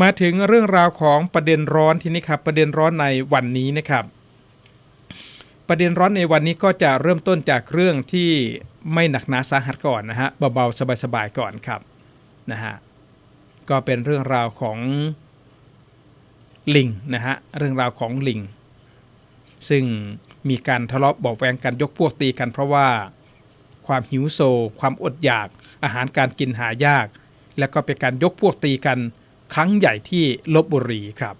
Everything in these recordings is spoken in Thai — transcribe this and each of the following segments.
มาถึงเรื่องราวของประเด็นร้อนที่นี้ครับประเด็นร้อนในวันนี้นะครับ ประเด็นร้อนในวันนี้ก็จะเริ่มต้นจากเรื่องที่ไม่หนักหนาสาหัสก่อนนะฮะเบาๆสบายๆก่อนครับนะฮะก็เป็นเรื่องราวของลิงนะฮะเรื่องราวของลิง ซึ่งมีการทะเลาะเบอกแวงกันยกพวกตีกันเพราะว่าความหิวโซ ความอดอยาก อาหารการกินหายาก แล้วก็เป็นการยกพวกตีกัน ครั้งใหญ่ที่ลบบุรีครับ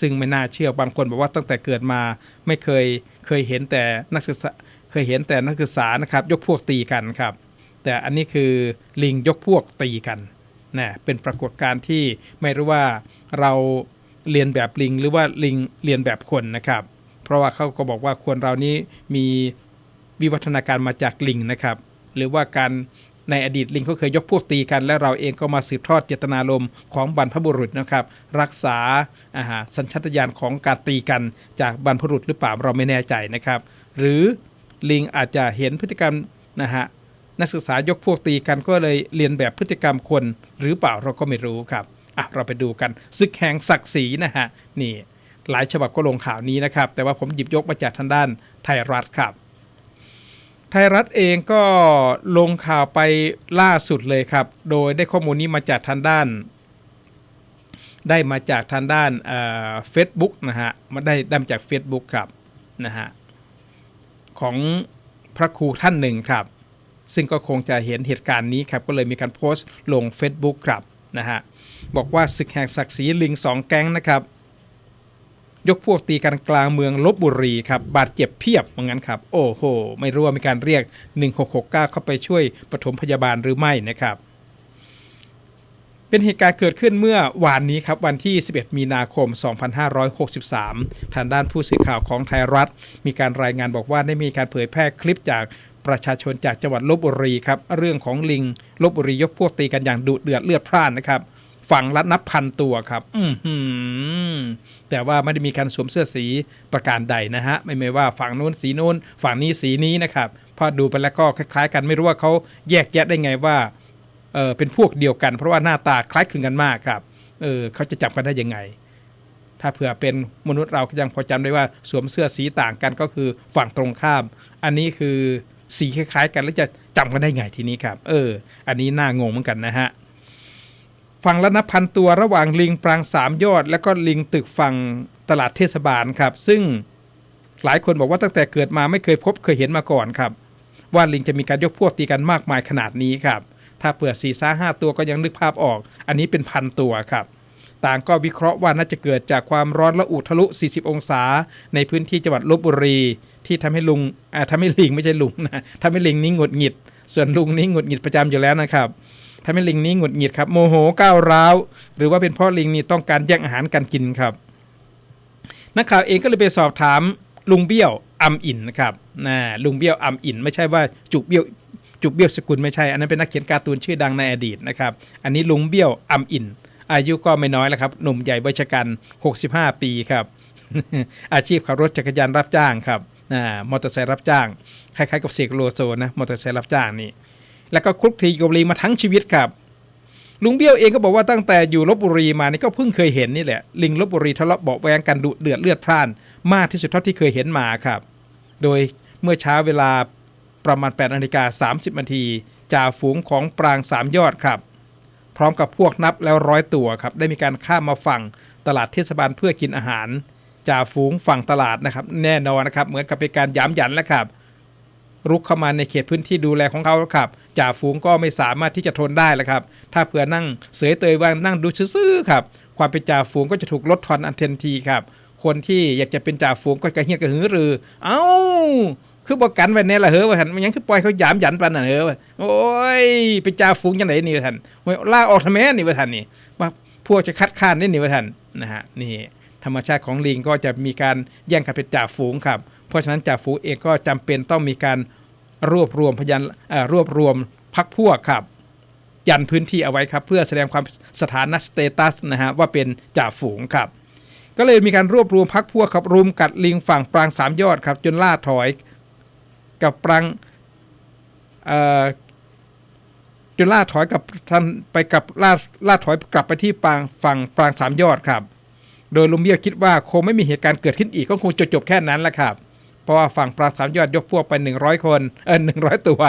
ซึ่งไม่น่าเชื่อบางคนบอกว่าตั้งแต่เกิดมาไม่เคยเคยเห็นแต่นักศึกษาเคยเห็นแต่นักศึกษานะครับ ยกพวกตีกันครับ แต่อันนี้คือลิงยกพวกตีกันนะเป็นปรากฏการณ์ที่ไม่รู้ว่าเราเรียนแบบลิงหรือว่าลิงเรียนแบบคนนะครับ เพราะว่าเขาก็บอกว่าคนเรานี้มีวิวัฒนาการมาจากลิงนะครับ หรือว่าการ ในอดีตลิงก็เคยยกพวกตีกัน และเราเองก็มาสืบทอดเจตนารมณ์ของบรรพบุรุษนะครับ รักษาอาหารสัญชาตญาณของการตีกันจากบรรพบุรุษหรือเปล่าเราไม่แน่ใจนะครับ หรือลิงอาจจะเห็นพฤติกรรมนะฮะนักศึกษายกพวกตีกันก็เลยเรียนแบบพฤติกรรมคนหรือเปล่าเราก็ไม่รู้ครับอะเราไปดูกันศึกแห่งศักดิ์ศรีนะฮะนี่หลายฉบับก็ลงข่าวนี้นะครับ แต่ว่าผมหยิบยกมาจากทางด้านไทยรัฐครับ ไทยรัฐเองก็ลงข่าวไปล่าสุดเลยครับ โดยได้ข้อมูลนี้มาจากทางด้าน ได้มาจากทางด้านเฟซบุ๊กนะฮะมาได้ได้มาจาก Facebook ครับนะฮะของพระครูท่านหนึ่งครับ ซึ่งก็คงจะเห็นเหตุการณ์นี้ครับ ก็เลยมีการโพสต์ลง Facebook ครับนะฮะบอกว่าศึกแห่งศักดิ์ศรีลิงสองแก๊งนะครับ ยกพวกตีกันกลางเมืองลบบุรีครับบาดเจ็บเพียบเหมือนกันครับ โอ้โห ไม่รู้ว่ามีการเรียก 1669 เข้าไปช่วยปฐมพยาบาลหรือไม่นะครับ เป็นเหตุการณ์เกิดขึ้นเมื่อวานนี้ครับวันที่ 11 มีนาคม 2563 ทางด้านผู้สื่อข่าวของไทยรัฐ มีการรายงานบอกว่าได้มีการเผยแพร่คลิปจากประชาชนจากจังหวัดลบบุรีครับเรื่องของลิงลบบุรียกพวกตีกันอย่างดุเดือดเลือดพล่านนะครับ ฝั่งละนับพันตัวครับ อือหือแต่ว่าไม่ได้มีการสวมเสื้อสีประการใดนะฮะ ไม่ไม่ว่าฝั่งนู้นสีนู้น ฝั่งนี้สีนี้นะครับพอดูไปแล้วก็คล้ายๆ กันไม่รู้ว่าเขาแยกแยะได้ไงว่าเออเป็นพวกเดียวกัน เพราะว่าหน้าตาคล้ายคลึงกันมากครับ เออเขาจะจับกันได้ยังไง ถ้าเผื่อเป็นมนุษย์เราก็ยังพอจำได้ว่าสวมเสื้อสีต่างกันก็คือฝั่งตรงข้าม อันนี้คือสีคล้ายๆ กันแล้วจะจำกันได้ไงทีนี้ครับ เออ อันนี้น่างงเหมือนกันนะฮะ ฝั่งละนับพันตัวระหว่างลิงปรางสามยอด และก็ลิงตึกฝั่งตลาดเทศบาลครับ ซึ่งหลายคนบอกว่าตั้งแต่เกิดมาไม่เคยพบเคยเห็นมาก่อนครับ ว่าลิงจะมีการยกพวกตีกันมากมายขนาดนี้ครับ ถ้าเปิดสี่ซ่าห้าตัวก็ยังนึกภาพออก อันนี้เป็นพันตัวครับ ต่างก็วิเคราะห์ว่าน่าจะเกิดจากความร้อนระอุทะลุ 40 องศา ในพื้นที่จังหวัดลบบุรี ที่ทำให้ลุงอ่าทำให้ลิงไม่ใช่ลุงนะทำให้ลิงนี้หงุดหงิด ส่วนลุงนี้หงุดหงิดประจำอยู่แล้วนะครับ ทำให้ลิงนี้หงุดหงิดครับโมโหก้าวร้าวหรือว่าเป็นเพราะลิงนี่ต้องการแย่งอาหารการกินครับ นักข่าวเองก็เลยไปสอบถามลุงเบี้ยวอัมอินนะครับนะลุงเบี้ยวอัมอิน ไม่ใช่ว่าจุกเบี้ยวจุกเบี้ยวสกุลไม่ใช่ อันนั้นเป็นนักเขียนการ์ตูนชื่อดังในอดีตนะครับ อันนี้ลุงเบี้ยวอัมอิน อายุก็ไม่น้อยแล้วครับ หนุ่มใหญ่วัยชกัน 65 ปีครับ อาชีพขับรถจักรยานรับจ้างครับมอเตอร์ไซค์รับจ้าง คล้ายๆกับเสกโลโซนะ มอเตอร์ไซค์รับจ้างนี่ แล้วก็คลุกคลีกับลิงมาทั้งชีวิตครับลุงเบี้ยวเองก็บอกว่าตั้งแต่อยู่ลบบุรีมานี่ก็เพิ่งเคยเห็นนี่แหละ ลิงลบบุรีทะเลาะเบาะแวงกันดุเดือดเลือดพล่าน มากที่สุดเท่าที่เคยเห็นมาครับ โดยเมื่อเช้าเวลาประมาณ8นาฬิกา30นาทีจ่าฝูงของปรางสามยอดครับ พร้อมกับพวกนับแล้วร้อยตัวครับ ได้มีการข้ามมาฝั่งตลาดเทศบาลเพื่อกินอาหารจ่าฝูงฝั่งตลาดนะครับ แน่นอนนะครับ เหมือนกับเป็นการย้ำยันแล้วครับ รุกเข้ามาในเขตพื้นที่ดูแลของเขาครับจ่าฝูงก็ไม่สามารถที่จะทนได้แล้วครับ ถ้าเผื่อนั่งเสยเตยว่างนั่งดูซื่อๆครับ ความเป็นจ่าฝูงก็จะถูกลดทอนอันเทนทีครับ คนที่อยากจะเป็นจ่าฝูงก็กระเฮียกระหือรือ เอ้า คือบอกกันไว้เนี่ยละเฮ้อว่าท่านมันยังคือปล่อยเขาหยามหยันปนน่ะเฮ้อโอ้ยเป็นจ่าฝูงยังไงนี่ว่าท่านล่าออกทำไมนี่ว่าท่านนี่ว่าพวกจะคัดค้านนี่นี่ว่าท่านนะฮะนี่ ธรรมชาติของลิงก็จะมีการแย่งกันเป็นจ่าฝูงครับ เพราะฉะนั้นจ่าฝูงเองก็จำเป็นต้องมีการรวบรวมพยานรวบรวมพักพวกครับ ยันพื้นที่เอาไว้ครับ เพื่อแสดงความสถานะสเตตัสนะฮะว่าเป็นจ่าฝูงครับ ก็เลยมีการรวบรวมพักพวกครับรุมกัดลิงฝั่งปรางสามยอดครับ จนล่าถอย กับปรางจนล่าถอยกับทันไปกับล่าล่าถอยกลับไปที่ปางฝั่งปรางสามยอดครับ โดยลุงเบี้ยวคิดว่าคงไม่มีเหตุการณ์เกิดขึ้นอีกก็คงจะจบแค่นั้นแหละครับ เพราะว่าฝั่งปราสามยอดยกพวกไป 100 คนเออ100ตัว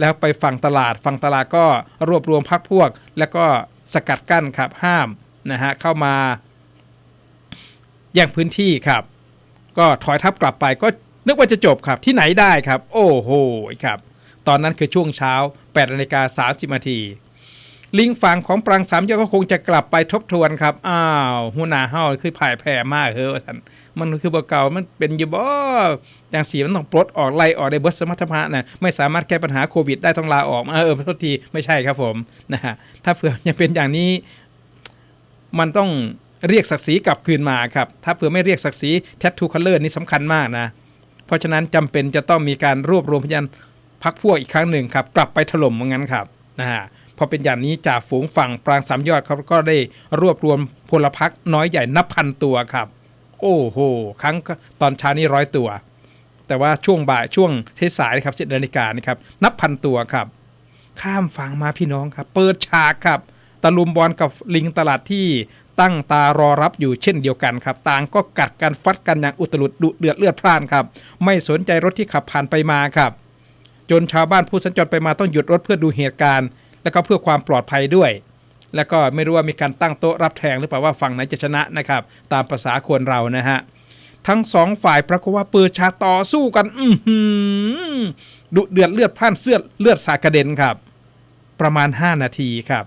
แล้วไปฝั่งตลาดฝั่งตลาดก็รวบรวมพักพวก แล้วก็สกัดกั้นครับห้ามนะฮะเข้ามาแย่งพื้นที่ครับ ก็ถอยทับกลับไปก็นึกว่าจะจบครับที่ไหนได้ครับ โอ้โหครับ ตอนนั้นคือช่วงเช้า8นาฬิกา30นาที ลิงฝั่งของปรางสามยอดก็คงจะกลับไปทบทวนครับ อ้าวหัวหน้าเฮาคือผ่ายแผ่มากเฮ้อท่านมันคือบ่เก่ามันเป็นอยู่บ่อย่างสีมันต้องปลดออกไล่ออกได้เบิดสมรรถภาพนะไม่สามารถแก้ปัญหาโควิดได้ต้องลาออกเออโทษทีไม่ใช่ครับผมนะฮะถ้าเผื่อยังเป็นอย่างนี้ มันต้องเรียกศักดิ์ศรีกลับคืนมาครับ ถ้าเผื่อไม่เรียกศักดิ์ศรีแททูคัลเลอร์นี่สำคัญมากนะ เพราะฉะนั้นจำเป็นจะต้องมีการรวบรวมพยานพักพวกอีกครั้งหนึ่งครับ กลับไปถล่มว่างั้นครับนะฮะ พอเป็นอย่างนี้จากฝูงฝั่งปรางสามยอดเขาก็ได้รวบรวมพลพรรคน้อยใหญ่นับพันตัวครับ โอ้โห ครั้งตอนเช้านี้ร้อยตัว แต่ว่าช่วงบ่ายช่วงสายๆนะครับสิบนาฬิกานี่ครับนับพันตัวครับ ข้ามฝั่งมาพี่น้องครับ เปิดฉากครับตะลุมบอลกับลิงตลาดที่ตั้งตารอรับอยู่เช่นเดียวกันครับ ต่างก็กัดกันฟัดกันอย่างอุตลุดดุเดือดเลือดพล่านครับ ไม่สนใจรถที่ขับผ่านไปมาครับ จนชาวบ้านผู้สัญจรไปมาต้องหยุดรถเพื่อดูเหตุการณ์ แล้วก็เพื่อความปลอดภัยด้วย แล้วก็ไม่รู้ว่ามีการตั้งโต๊ะรับแทงหรือเปล่าว่าฝั่งไหนจะชนะนะครับ ตามภาษาคนเรานะฮะทั้งสองฝ่ายปรากฏว่าเปิดฉากต่อสู้กัน อืดุเดือดเลือดพล่านเสื้อเลือดสากระเด็นครับ ประมาณ 5 นาทีครับ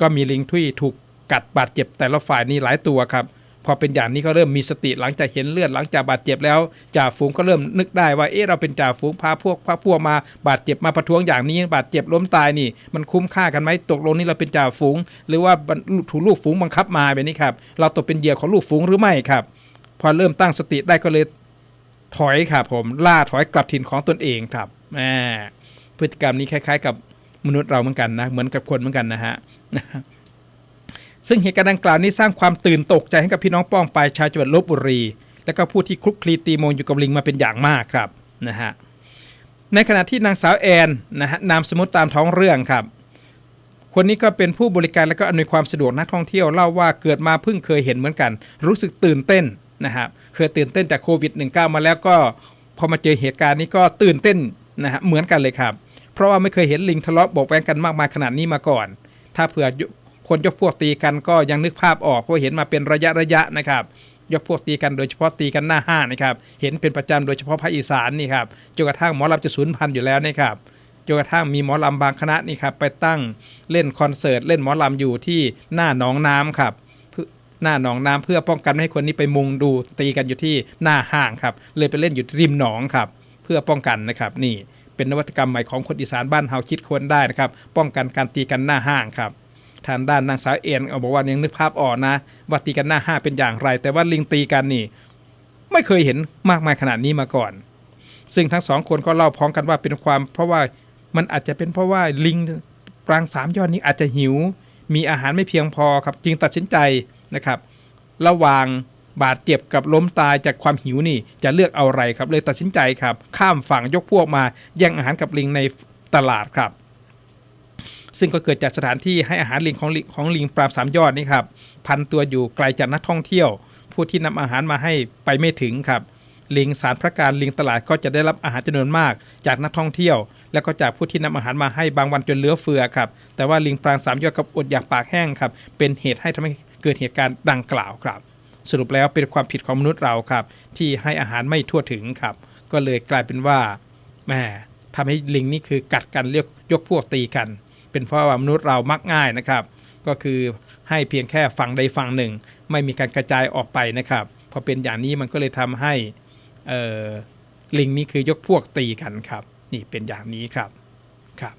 ก็มีลิงทุยถูกกัดบาดเจ็บแต่ละฝ่ายนี่หลายตัวครับ พอเป็นอย่างนี้ก็เริ่มมีสติหลังจากเห็นเลือดหลังจากบาดเจ็บแล้วจ่าฝูงก็เริ่มนึกได้ว่าเอ๊ะเราเป็นจ่าฝูงพาพวกพาพวกมาบาดเจ็บมาประท้วงอย่างนี้ บาดเจ็บล้มตายนี่ มันคุ้มค่ากันไหมตกลงนี่เราเป็นจ่าฝูง หรือว่าถูกลูกฝูงบังคับมาแบบนี้ครับเราตกเป็นเหยื่อของลูกฝูงหรือไม่ครับ พอเริ่มตั้งสติได้ก็เลยถอยครับผมล่าถอยกลับถิ่นของตนเองครับแหมพฤติกรรมนี้คล้าย ๆ กับมนุษย์เราเหมือนกันนะ เหมือนกับคนเหมือนกันนะฮะ ซึ่งเหตุการณ์ดังกล่าวนี้สร้างความตื่นตกใจให้กับพี่น้องป้องปายชาวจังหวัดลบบุรี และก็ผู้ที่คลุกคลีตีโมงอยู่กับลิงมาเป็นอย่างมากครับนะฮะในขณะที่นางสาวแอนนะฮะนามสมมติตามท้องเรื่องครับ คนนี้ก็เป็นผู้บริการและก็อำนวยความสะดวกนักท่องเที่ยวเล่าว่าเกิดมาเพิ่งเคยเห็นเหมือนกัน รู้สึกตื่นเต้นนะครับเคยตื่นเต้นจากโควิด -19 มาแล้วก็พอมาเจอเหตุการณ์นี้ก็ตื่นเต้นนะฮะเหมือนกันเลยครับ เพราะว่าไม่เคยเห็นลิงทะเลาะบอกแวงกันมากมายขนาดนี้มาก่อน ถ้าเผื่อ คนยกพวกตีกันก็ยังนึกภาพออกเพราะเห็นมาเป็นระยะระยะนะครับยกพวกตีกันโดยเฉพาะตีกันหน้าห้างนะครับเห็นเป็นประจำโดยเฉพาะภาคอีสานนี่ครับจนกระทั่งหมอลำจะสูญพันธุ์อยู่แล้วนะครับจนกระทั่งมีหมอลำบางคณะนี่ครับไปตั้งเล่นคอนเสิร์ตเล่นหมอลำอยู่ที่หน้าหนองน้ำครับหน้าหนองน้ำเพื่อป้องกันไม่ให้คนนี้ไปมุงดูตีกันอยู่ที่หน้าห้างครับเลยไปเล่นอยู่ริมหนองครับเพื่อป้องกันนะครับนี่เป็นนวัตกรรมใหม่ของคนอีสานบ้านเฮาคิดค้นได้นะครับป้องกันการตีกันหน้าห้างครับ ทางด้านนางสาวเอ็นเอาบอกว่ายังนึกภาพออกนะว่าตีกันหน้าห้างเป็นอย่างไร แต่ว่าลิงตีกันนี่ ไม่เคยเห็นมากมายขนาดนี้มาก่อน ซึ่งทั้งสองคนก็เล่าพ้องกันว่าเป็นความ เพราะว่ามันอาจจะเป็นเพราะว่าลิงปรางสามยอดนี้อาจจะหิว มีอาหารไม่เพียงพอครับ จึงตัดสินใจนะครับ ระหว่างบาดเจ็บกับล้มตายจากความหิวนี่จะเลือกเอาอะไรครับ เลยตัดสินใจครับ ข้ามฝั่งยกพวกมาแย่งอาหารกับลิงในตลาดครับ ซึ่งก็เกิดจากสถานที่ให้อาหารลิงของลิงของลิงปรามสามยอดนี่ครับพันตัวอยู่ไกลจากนักท่องเที่ยว ผู้ที่นำอาหารมาให้ไปไม่ถึงครับลิงสารพระการลิงตลาดก็จะได้รับอาหารจำนวนมาก จากนักท่องเที่ยว แล้วก็จากผู้ที่นำอาหารมาให้บางวันจนเหลือเฟือครับแต่ว่าลิงปรางสามยอดกับอดอยากปากแห้งครับเป็นเหตุให้ทำให้เกิดเหตุการณ์ดังกล่าวครับ สรุปแล้วเป็นความผิดของมนุษย์เราครับ ที่ให้อาหารไม่ทั่วถึงครับ ก็เลยกลายเป็นว่าแหมทำให้ลิงนี่คือกัดกันเรียกยกพวกตีกัน เป็นเพราะว่ามนุษย์เรามักง่ายนะครับ ก็คือให้เพียงแค่ฝั่งใดฝั่งหนึ่ง ไม่มีการกระจายออกไปนะครับพอเป็นอย่างนี้มันก็เลยทำให้ลิงนี่คือยกพวกตีกันครับ นี่เป็นอย่างนี้ครับครับ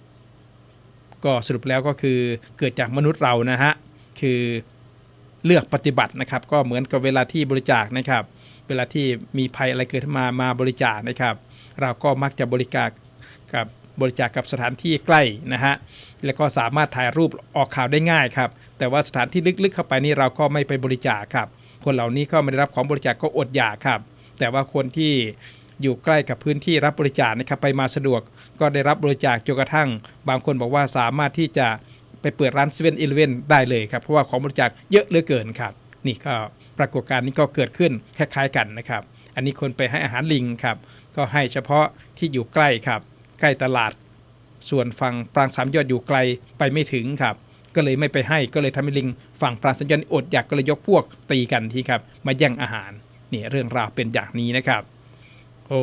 ก็สรุปแล้วก็คือเกิดจากมนุษย์เรานะฮะคือเลือกปฏิบัตินะครับ ก็เหมือนกับเวลาที่บริจาคนะครับ เวลาที่มีภัยอะไรเกิดมามาบริจาคนะครับ เราก็มักจะบริจาคกับ บริจาคกับสถานที่ใกล้นะฮะแล้วก็สามารถถ่ายรูปออกข่าวได้ง่ายครับแต่ว่าสถานที่ลึกๆเข้าไปนี่เราก็ไม่ไปบริจาคครับคนเหล่านี้ก็ไม่ได้รับของบริจาคก็อดอยากครับ แต่ว่าคนที่อยู่ใกล้กับพื้นที่รับบริจาคนะครับไปมาสะดวกก็ได้รับบริจาคจนกระทั่ง บางคนบอกว่าสามารถที่จะไปเปิดร้านเซเว่นอีเลเว่นได้เลยครับ เพราะว่าของบริจาคเยอะเหลือเกินครับ นี่ก็ปรากฏการณ์นี้ก็เกิดขึ้นคล้ายๆกันนะครับ อันนี้คนไปให้อาหารลิงครับ ก็ให้เฉพาะที่อยู่ใกล้ครับ ล้ตลาด ส่วนฝั่งปรางสามยอดอยู่ไกลไปไม่ถึงครับ ก็เลยไม่ไปให้ก็เลยทำให้ลิงฝั่งปรางสามยอดอดอยากก็เลยยกพวกตีกันที่ครับ มาแย่งอาหารนี่เรื่องราวเป็นอย่างนี้นะครับ โอ้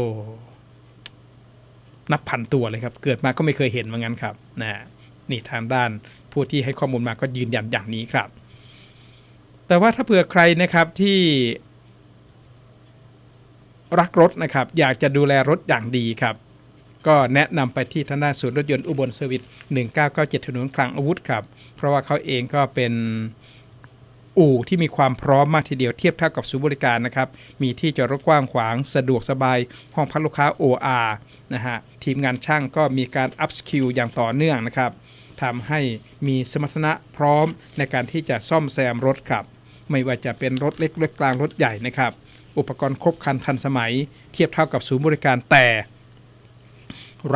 นับพันตัวเลยครับ เกิดมาก็ไม่เคยเห็นเหมือนกันครับนะฮะนี่ทางด้านผู้ที่ให้ข้อมูลมาก็ยืนยันอย่างนี้ครับ แต่ว่าถ้าเผื่อใครนะครับที่รักรถนะครับ อยากจะดูแลรถอย่างดีครับ ก็แนะนำไปที่ทางด้านศูนย์รถยนต์อุบลเซอร์วิส1997 ถนนคลังอาวุธครับ เพราะว่าเขาเองก็เป็นอู่ที่มีความพร้อมมากทีเดียวเทียบเท่ากับศูนย์บริการนะครับ มีที่จอดรถกว้างขวาง สะดวกสบาย ห้องพักลูกค้า OR นะฮะ ทีมงานช่างก็มีการอัพสกิลอย่างต่อเนื่องนะครับทำให้มีสมรรถนะพร้อมในการที่จะซ่อมแซมรถครับ ไม่ว่าจะเป็นรถเล็กรถกลางรถใหญ่นะครับ อุปกรณ์ครบครันทันสมัย เทียบเท่ากับศูนย์บริการแต่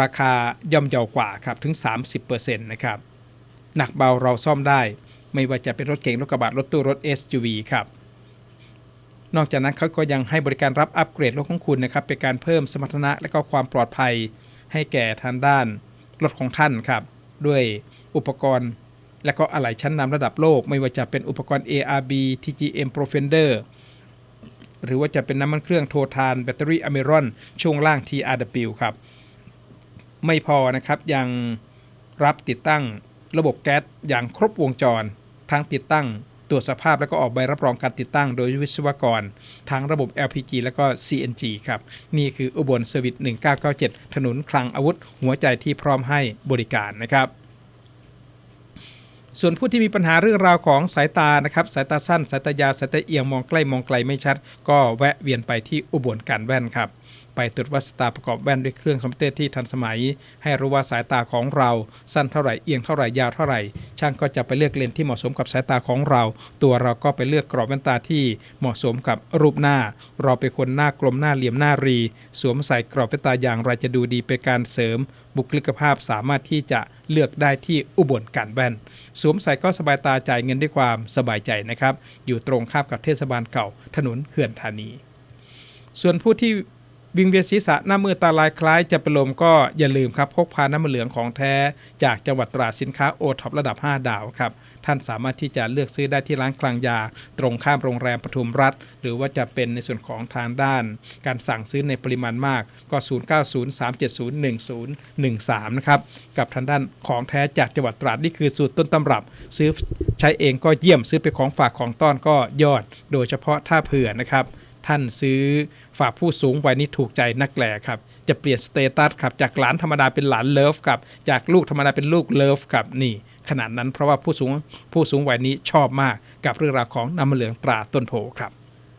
ราคาย่อมเยาวกว่าครับถึง 30%นะครับหนักเบาเราซ่อมได้ ไม่ว่าจะเป็นรถเก๋งรถกระบะรถตู้รถ SUV ครับนอกจากนั้นเขาก็ยังให้บริการรับอัปเกรดรถของคุณนะครับเป็นการเพิ่มสมรรถนะและก็ความปลอดภัย ให้แก่ทางด้านรถของท่านครับด้วยอุปกรณ์และก็อะไหล่ชั้นนำระดับโลก ไม่ว่าจะเป็นอุปกรณ์ ARB TGM Profender หรือว่าจะเป็นน้ำมันเครื่องโททานแบตเตอรี่อเมรอนช่วงล่าง TRW ครับ ไม่พอนะครับยังรับติดตั้งระบบแก๊สอย่างครบวงจร ทั้งติดตั้งตรวจสภาพแล้วก็ออกใบรับรองการติดตั้งโดยวิศวกร ทั้งระบบ LPG แล้วก็ CNG ครับ นี่คืออุบลเซอร์วิส1997 ถนนคลังอาวุธ หัวใจที่พร้อมให้บริการนะครับส่วนผู้ที่มีปัญหาเรื่องราวของสายตานะครับ สายตาสั้น สายตายาว สายตาเอียง มองใกล้ มองไกลไม่ชัด ก็แวะเวียนไปที่อุบลการแว่นครับ ไปตรวจวัดสายตาประกอบแว่นด้วยเครื่องคอมพิวเตอร์ที่ทันสมัย ให้รู้ว่าสายตาของเรา สั้นเท่าไหร่เอียงเท่าไหร่ยาวเท่าไหร่ ช่างก็จะไปเลือกเลนส์ที่เหมาะสมกับสายตาของเรา ตัวเราก็ไปเลือกกรอบแว่นตาที่เหมาะสมกับรูปหน้า เราเป็นคนหน้ากลมหน้าเหลี่ยมหน้ารี สวมใส่กรอบแว่นตาอย่างไรจะดูดีเป็นการเสริม บุคลิกภาพสามารถที่จะเลือกได้ที่อุบลการแว่น สวมใส่ก็สบายตาจ่ายเงินด้วยความสบายใจนะครับ อยู่ตรงข้ามกับเทศบาลเก่าถนนเขื่อนธานี ส่วนผู้ที่ วิงเวียนศีรษะหน้ามือตาลายคล้ายจะเป็นลมก็อย่าลืมครับพกพาน้ำมันเหลืองของแท้ จากจังหวัดตราดสินค้าโอท็อประดับ 5 ดาวครับท่านสามารถที่จะเลือกซื้อได้ที่ร้านกลางยา ตรงข้ามโรงแรมปทุมรัฐ หรือว่าจะเป็นในส่วนของทางด้าน การสั่งซื้อในปริมาณมากก็ 0903701013 นะครับ กับทางด้านของแท้จากจังหวัดตราดนี่คือสูตรต้นตำรับ ซื้อใช้เองก็เยี่ยมซื้อเป็นของฝากของต้อนก็ยอด โดยเฉพาะถ้าเผื่อนะครับ ท่านซื้อฝากผู้สูงวัยนี้ถูกใจนักแหล่ครับ จะเปลี่ยนสเตตัสครับจากหลานธรรมดาเป็นหลานเลิฟครับจากลูกธรรมดาเป็นลูกเลิฟครับนี่ ขนาดนั้นเพราะว่าผู้สูงผู้สูงวัยนี้ชอบมากกับเรื่องราวของน้ำมันเหลืองตราต้นโพครับ